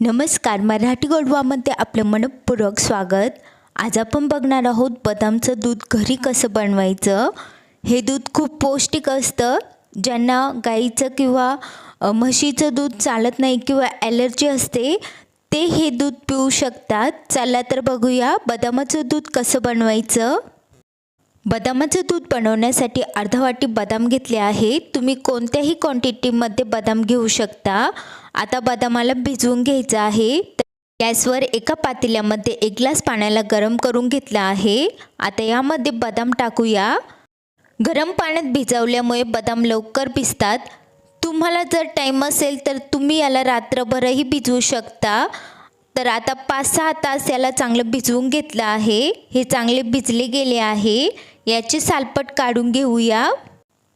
नमस्कार मराठी गोडवामध्ये आपलं मनपूर्वक स्वागत. आज आपण बघणार आहोत बदामचं दूध घरी कसं बनवायचं? हे दूध खूप पौष्टिक असतं. ज्यांना गाईचं किंवा म्हशीचं दूध चालत नाही किंवा ॲलर्जी असते ते हे दूध पिऊ शकतात. चला तर बघूया बदामाचं दूध कसं बनवायचं. बदामाचं दूध बनवण्यासाठी अर्धा वाटी बदाम घेतले आहे. तुम्ही कोणत्याही क्वांटिटीमध्ये बदाम घेऊ शकता. आता बदामाला भिजवून घ्यायचं आहे. गॅसवर एका पातेल्यामध्ये एक ग्लास पाण्याला गरम करून घेतला आहे. आता यामध्ये बदाम टाकूया. गरम पाण्यात भिजवल्यामुळे बदाम लवकर भिजतात तुम्हाला जर टाईम असेल तर तुम्ही याला रात्रभरही भिजवू शकता. तर आता पाच सहा तास याला चांगलं भिजवून घेतलं आहे. हे चांगले भिजले गेले आहे. याची सालपट काढून घेऊया.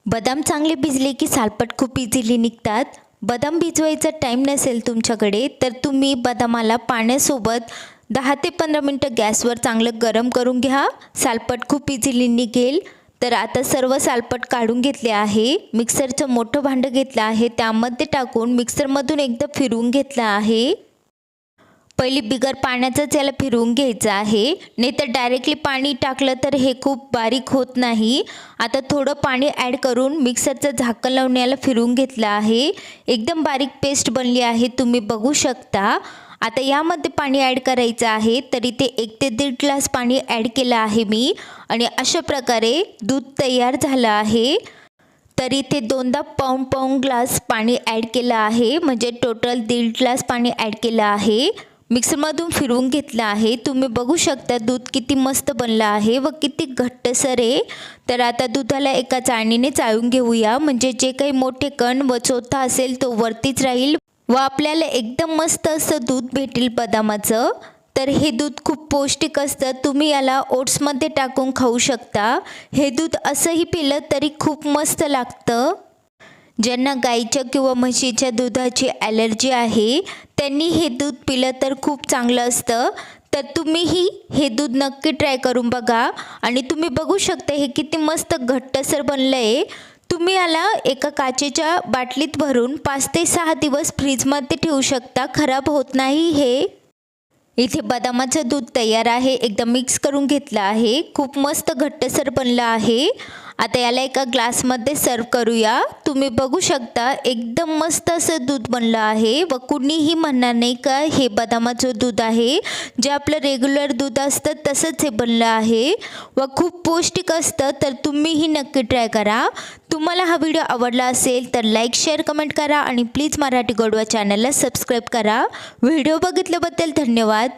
बदाम चांगले भिजले की सालपट खूप इझिली निघतात. बदाम भिजवायचा टाईम नसेल तुमच्याकडे तर तुम्ही बदामाला पाण्यासोबत दहा ते पंधरा मिनटं गॅसवर चांगलं गरम करून घ्या. सालपट खूप इझिली निघेल. तर आता सर्व सालपट काढून घेतले आहे. मिक्सरचं मोठं भांडं घेतलं आहे. त्यामध्ये टाकून मिक्सरमधून एकदा फिरवून घेतलं आहे. पहिली बिगर पाण्याचंच याला फिरवून घ्यायचं आहे. नाही तर डायरेक्टली पाणी टाकलं तर हे खूप बारीक होत नाही. आता थोडं पाणी ॲड करून मिक्सरचं झाकण लावून याला फिरवून घेतलं आहे. एकदम बारीक पेस्ट बनली आहे तुम्ही बघू शकता. आता यामध्ये पाणी ॲड करायचं आहे तरी ते एक ते दीड ग्लास पाणी ॲड केलं आहे मी. आणि अशा प्रकारे दूध तयार झालं आहे. तरी ते दोनदा पाऊण पाऊण ग्लास पाणी ॲड केलं आहे. म्हणजे टोटल दीड ग्लास पाणी ॲड केलं आहे. मिक्सरमधून फिरवून घेतलं आहे. तुम्ही बघू शकता दूध किती मस्त बनलं आहे व किती घट्टसर आहे. तर आता दुधाला एका चाळणीने चाळून घेऊया. म्हणजे जे काही मोठे कण व चोथा असेल तो वरतीच राहील व आपल्याला एकदम मस्त असं दूध भेटेल बदामाचं. तर हे दूध खूप पौष्टिक असतं. तुम्ही याला ओट्समध्ये टाकून खाऊ शकता. हे दूध असंही पिलं तरी खूप मस्त लागतं. ज्यांना गाईच्या किंवा म्हशीच्या दुधाची ॲलर्जी आहे त्यांनी हे दूध पिलं तर खूप चांगलं असतं. तर तुम्हीही हे दूध नक्की ट्राय करून बघा. आणि तुम्ही बघू शकता हे किती मस्त घट्टसर बनलं आहे तुम्ही याला एका काचेच्या बाटलीत भरून पाच ते सहा दिवस फ्रीजमध्ये ठेवू शकता. खराब होत नाही हे. इथे बदामाचं दूध तयार आहे. एकदम मिक्स करून घेतलं आहे. खूप मस्त घट्टसर बनलं आहे. आता याला एका ग्लासमध्ये सर्व करूया. तुम्ही बघू शकता एकदम मस्त असं दूध बनलं आहे. व कुणीही म्हणणार नाही का हे बदामाचं दूध आहे. जे आपलं रेग्युलर दूध असतं तसंच हे बनलं आहे. व खूप पौष्टिक असतं तर तुम्हीही नक्की ट्राय करा. तुम्हाला हा व्हिडिओ आवडला असेल तर लाईक शेअर कमेंट करा. आणि प्लीज मराठी गोडवा चॅनलला सबस्क्राईब करा. व्हिडिओ बघितल्याबद्दल धन्यवाद.